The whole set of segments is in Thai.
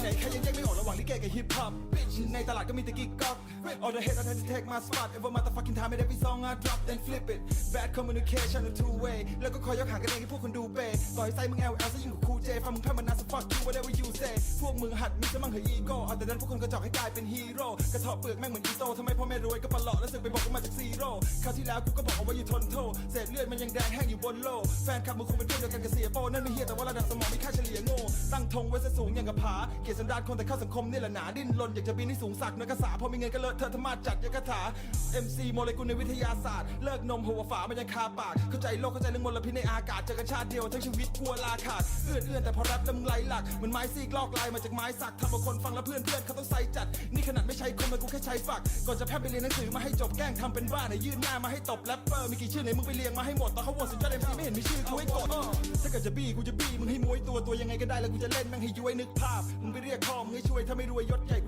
ไงแค่ยังแยกไม่ออกระหว่างลิเกกับฮิปฮอปในตลาดก็มีแต่กิ๊กก๊อก All the hate I tend to take my spot Every motherfucking time and every song I drop then flip it Bad communication a two way แล้วก็คอยยกหางกันเองให้พวกคนดูเปต่อยไส้มึง LL ซะยิ่งกว่าครูเจฟังมึงแพ้มันานาส fuck you whatever you say พวกมึงหัดมีจะมั่งเหยอีโก้เอาแต่ดันพวกคนกระจอกให้กลายเป็นฮีโร่กระเทาะเปลือกแม่งเหมือนอีโต้ทำไมพ่อแม่รวยก็ปลเลาะแล้วสึกไปบอกว่ามาจากซีโร่คราวที่แล้วกูก็บอกเอาไว้อยู่ทนโทษเศษเลือดมันยังแดงแห้งอยู่บนโลแฟนคลับมึงคงเป็นเพื่อนเดียวกันกับเสียโป้นั่นไม่เฮียแต่ว่าระดับสมองมีค่าเฉลี่ยโง่ตั้งธงไว้ซะสูงอย่างกับผาเกียรติสันดานคนแต่เข้าสังคมนี่แหละหนาดิ้นรนอยากจะบินให้สูงสักเนักกษาพอมีเงินก็เลอะเทอะธรรมาจัดยังกระถา MC โมเลกุลในวิทยาศาสตร์ เลิกนมหัวฝามันยังคาปาก เข้าใจโลกเข้าใจเรื่องมลพิษในอากาศเจอกันชาติเดียวทั้งชีวิตกลัวลาขาดเอื้อนเอื้อนแต่พอแรปแล้วมึงไหลหลักเหมือนไม้ซีกลอกลายมาจากไม้สักทำเอาคนฟังแล้วเพื่อนเพื่อนเขาต้องใส่จัด นี่ขนาดไม่ใช่คมแต่กูแค่ใช้ฝัก ก่อนจะแพร่ไปเรียนหนังสือมาให้จบแกล้งทำเป็นบ้าไหนยื่นหน้ามาให้ตบแรปเปอร์มีกี่ชื่อไหนมึงไปเรียงมาให้หมดตอนเขาโหวตสุดยอด MC ไม่เห็นมีชื่อกูให้กดอ้อถ้าเกิดจะบี้กูจะบี้มึงให้มวยตัวตัวยังไงก็ได้แล้วกูจะเล่นแม่งให้ย้วยนึกภาพมึงไปเรียกพ่อมึงให้ช่วยถ้าไม่รวยยศใหญ่กู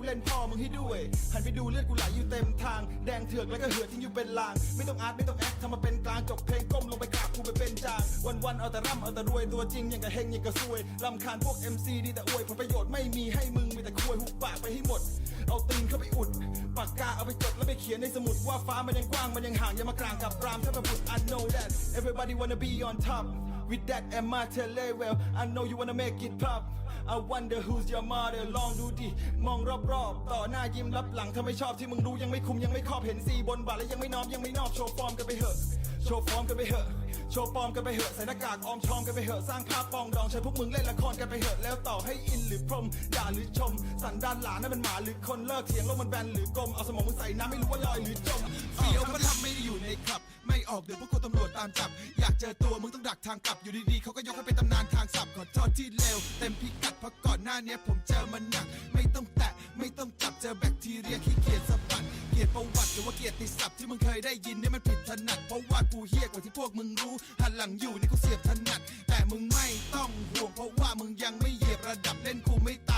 เล่นพ่อมึง ให้ด้วย หันไปดูเลือดกูไหลอยู่เต็มทาง แดงเถือกแล้วก็เหือดทิ้งอยู่เป็นลาง ไม่ต้องอาร์ตไม่ต้องแอคทำมาเป็นกลางจบเพลงก้มลงไปกราบกูไปเป็นจาง วันวันๆเอาแต่ร่ำเอาแต่รวยตัวจริงอย่างกับเฮงอย่างกับซวยลำคาญพวก MC ดีแต่อวยผลประโยชน์ไม่มีให้มึงมีแต่ควยหุบปากไปให้หมด เอาตีนเข้าไปอุดปากกาเอาไปจดแล้วไปเขียนในสมุดว่าฟ้ามันยังกว้างมันยังห่างอย่ามากลางกับรามถ้ามาบุด I know that everybody wanna be on top with that and my tele well I know you wanna make it pop I wonder who's your mother ลองดูดิ มองรอบๆ ต่อหน้ายิ้มรับหลังถ้าไม่ชอบที่มึงรู้ยังไม่คุมยังไม่ครอบเห็นสีบนบาทแล้วยังไม่น้อมยังไม่นอบโชว์ฟอร์มกันไปเหอะ โชว์ฟอร์มกันไปเหอะ โชว์ปลอมกันไปเหอะใส่หน้ากากออมชอมกันไปเหอะสร้างภาพปองดองใช้พวกมึงเล่นละครกันไปเหอะแล้วต่อให้อินหรือพรมด่าหรือชม สันดานหลานนั่นมันหมาหรือคนเลิกเถียงโลกมันแบนหรือกลมเอาสมองมึงใส่น้ำไม่รู้ว่าลอยหรือจมเฟี้ยวก็ทำไม่ได้อยู่ในคลับ ไม่ออกเดี๋ยวพวกคนตำรวจ ตามจับ อยากเจอตัวมึงต้องดักทางกลับอยู่ดีๆเขาก็ยกให้เป็นตำนานทางสับขอโทษที่เลวเต็มพิกัดเพราะก่อนหน้านี้ผมเจอมันหนัก ไม่ต้องแตะไม่ต้องจับเจอแบคทีเรียขี้เกียจสะบัดเกียดประวัติหรือว่าเกียดติศัพท์ที่มึงเคยได้ยินเนี่ยมันผิดถนัดเพราะว่ากูเฮี้ยกว่าที่พวกมึงรู้หันหลังอยู่นี่กูเสียบถนัด แต่มึงไม่ต้องห่วงเพราะว่ามึงยังไม่เหยียบระดับเล่นกูไม่ต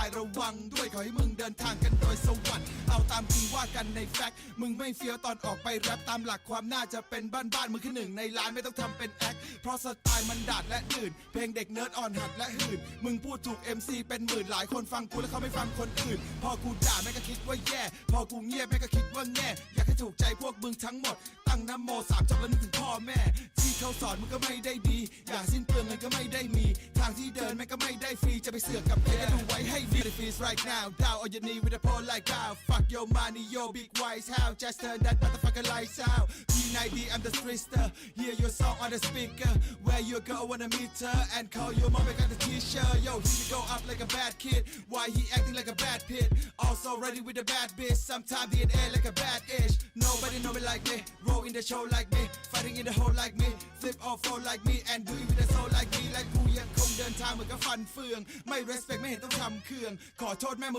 ในแฟกมึงไม่เฟี้ยวตอนออกไปแรปตามหลักความน่าจะเป็นบ้านบ้านๆมึงคือหนึ่งในล้านไม่ต้องทำเป็นแอคเพราะสไตล์มันดาดและดื่น เพลงเด็กเนิร์ดอ่อนหัดและหื่น มึงพูดถูก MC เป็นหมื่นหลายคนฟังกูแล้วเขาไม่ฟังคนอื่น พอกูด่าแม่ก็คิดว่าแย่ พอกูเงียบแม่ก็คิดว่าแง่อยากให้ถูกใจพวกมึงทั้งหมด ตั้งน้ำโมสามจบแล้วนึกถึงพ่อแม่ ที่เขาสอนมึงก็ไม่ได้ดี อย่าสิ้นเปลืองเงินก็ไม่ได้มี ทางที่เดินแม่งก็ไม่ได้ฟรี จะไปเสือกกับใครก็ดูไว้ให้ดี It feels right now down on your knee with a pole like wow Fuck your money yo big wise how just turn that motherfucker lights out P90 I'm the streetster Hear your song on the speaker Where you go wanna meet her And call your mom I got the t-shirt Yo here we go up like a bad kid Why he acting like a bad pit Also ready with a bad bitch Sometimes DNA like a bad ish Nobody know me like me Roll in the show like me Fighting in the hole like me Flip off flow like me And do it with a soul like me และกูยังคงเดินทางเหมือนกับฟันเฟือง ไม่ respect ไม่เห็นต้องทำเครื่อง ขอโทษแม่มึง